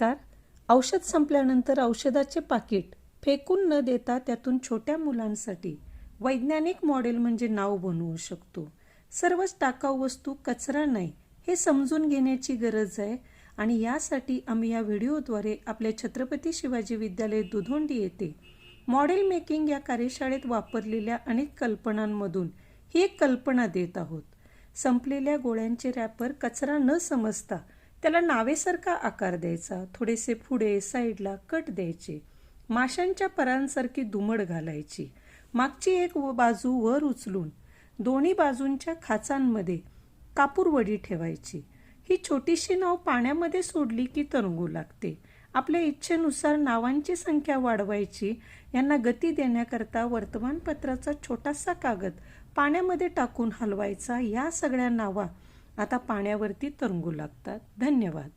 नमस्कार. औषध संपल्यानंतर औषधाचे पाकिट फेकून न देता त्यातून छोट्या मुलांसाठी वैज्ञानिक मॉडेल म्हणजे नाव बनवू शकतो. सर्वच टाकाऊ वस्तू कचरा नाही हे समजून घेण्याची गरज आहे आणि यासाठी आम्ही या व्हिडिओद्वारे आपल्या छत्रपती शिवाजी विद्यालय दुधोंडी येथे मॉडेल मेकिंग या कार्यशाळेत वापरलेल्या अनेक कल्पनांमधून ही एक कल्पना देत आहोत. संपलेल्या गोळ्यांचे रॅपर कचरा न समजता त्याला नावेसारखा आकार द्यायचा थोडेसे पुढे साईडला कट द्यायचे माशांच्या परांसारखी दुमड घालायची. मागची एक व- बाजू वर उचलून दोन्ही बाजूंच्या खाचांमध्ये कापूरवडी ठेवायची. ही छोटीशी नाव पाण्यामध्ये सोडली की तरंगू लागते. आपल्या इच्छेनुसार नावांची संख्या वाढवायची यांना गती देण्याकरता वर्तमानपत्राचा छोटासा कागद पाण्यामध्ये टाकून हलवायचा या सगळ्या नावा आता पाण्यावरती तरंगू लागतात. धन्यवाद.